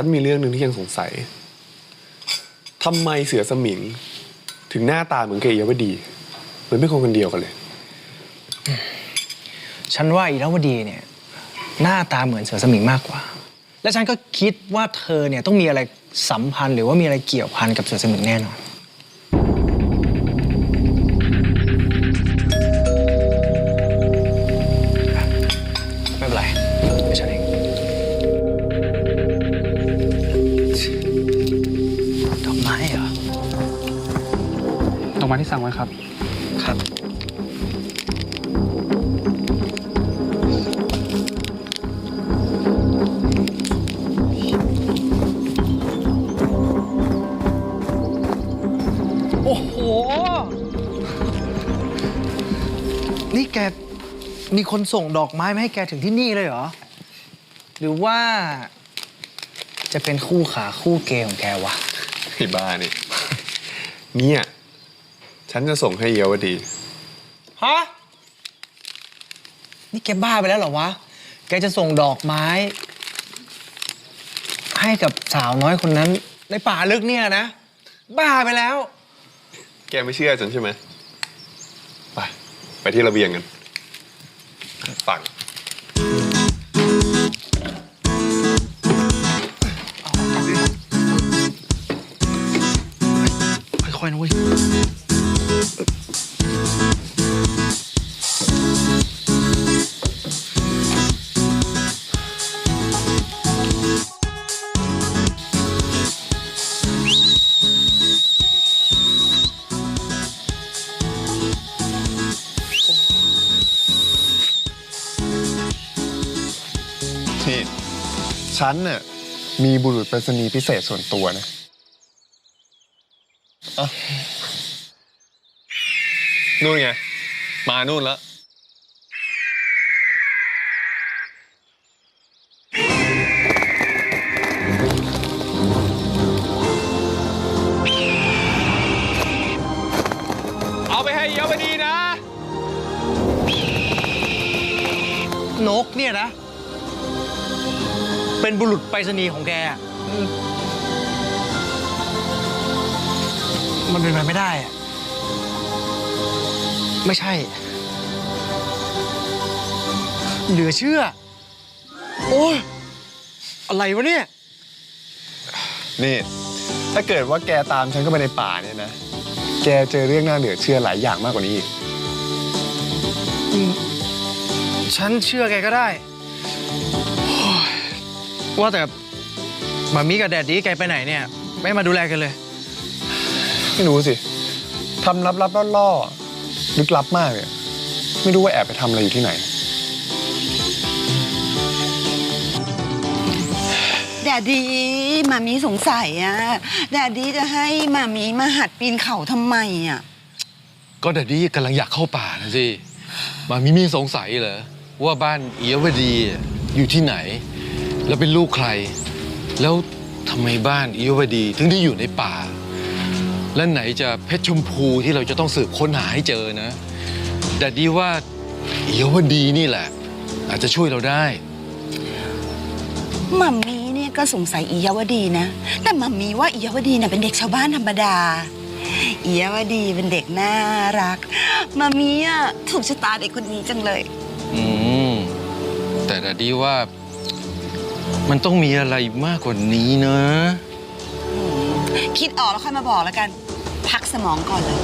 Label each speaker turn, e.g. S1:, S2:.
S1: ฉันมีเรื่องหนึ่งที่ยังสงสัยทำไมเสือสมิง ถึงหน้าตาเหมือนกับเอียวดี เหมือนเป็นคนคนเดียวกันเลย
S2: ฉันว่าอีราวดีเนี่ย หน้าตาเหมือนเสือสมิงมากกว่า และฉันก็คิดว่าเธอเนี่ยต้องมีอะไรสัมพันธ์หรือว่ามีอะไรเกี่ยวพันกับเสือสมิงแน่นอน ดอกไม้
S3: ที่สั่งไว้ครับ
S2: ครับ โอ้โห นี่แกมีคนส่งดอกไม้มาให้แกถึงที่นี่เลยเหรอ หรือว่า จะเป็นคู่ขาคู่เกย์ของแกวะ
S1: ไอ้บ้านี่ เนี่ย ฉันจะส่งให้เอียวดี
S2: ฮะ นี่แกบ้าไปแล้วเหรอวะ แกจะส่งดอกไม้ ให้กับสาวน้อยคนนั้น ในป่าลึกเนี่ยนะ บ้าไปแล้ว
S1: แกไม่เชื่อฉันใช่ไหม ไป ไปที่ระเบียงกัน ฟัง ฉันน่ะมีบุรุษไปรษณีย์พิเศษส่วนตัวนะอะนู่นไง มานู่นแล้ว เอาไปให้เยาวดีนะ
S2: นกเนี่ยนะ เป็นบุรุษไปรษณีย์ของแกอะมันเป็นไปไม่ได้อะไม่ใช่ เหลือเชื่อ โอ้ยอะไรวะเนี่ย
S1: นี่ ถ้าเกิดว่าแกตามฉันเข้าไปในป่าเนี่ยนะ แกเจอเรื่องน่าเหลือเชื่อหลายอย่างมากกว่านี้อีก
S2: ฉันเชื่อแกก็ได้โอ้ย ว่าแต่มามีกับแดดดี้แกไปไหนเนี่ย ไม่มาดูแลกันเลย
S1: ไม่รู้สิทำลับๆล่อๆลึกลับมากเลยไม่รู้ว่าแอบไปทำอะไรอยู่ที่ไหน
S4: แดดดีมามีสงสัยอะแดดดีจะให้มามีมาหัดปีนเขาทำไมอะ
S5: ก็ดดดี้กำลังอยากเข้าป่านะสิมามีมีสงสัยเหรอว่าบ้านเอียวดีอยู่ที่ไหน แล้วเป็นลูกใคร แล้วทำไมบ้านเอียวดี ถึงได้อยู่ในป่า และไหนจะเพชรชมพูที่เราจะต้องสืบค้นหาให้เจอนะดดดี้ว่าเอียวดีนี่แหละ อาจจะช่วยเราได้
S4: มามีเนี่ยก็สงสัยอียวดีนะ แต่มามีว่าอียวดีน่ะเป็นเด็กชาวบ้านธรรมดาอียวดีเป็นเด็กน่ารักมามีอะถูกชะตาเด็กคนนี้จังเลย
S5: อืมแต่ดดดี้ว่า มันต้องมีอะไรมากกว่านี้นะ
S4: คิดออกแล้วค่อยมาบอกแล้วกัน พักสมองก่อนเลย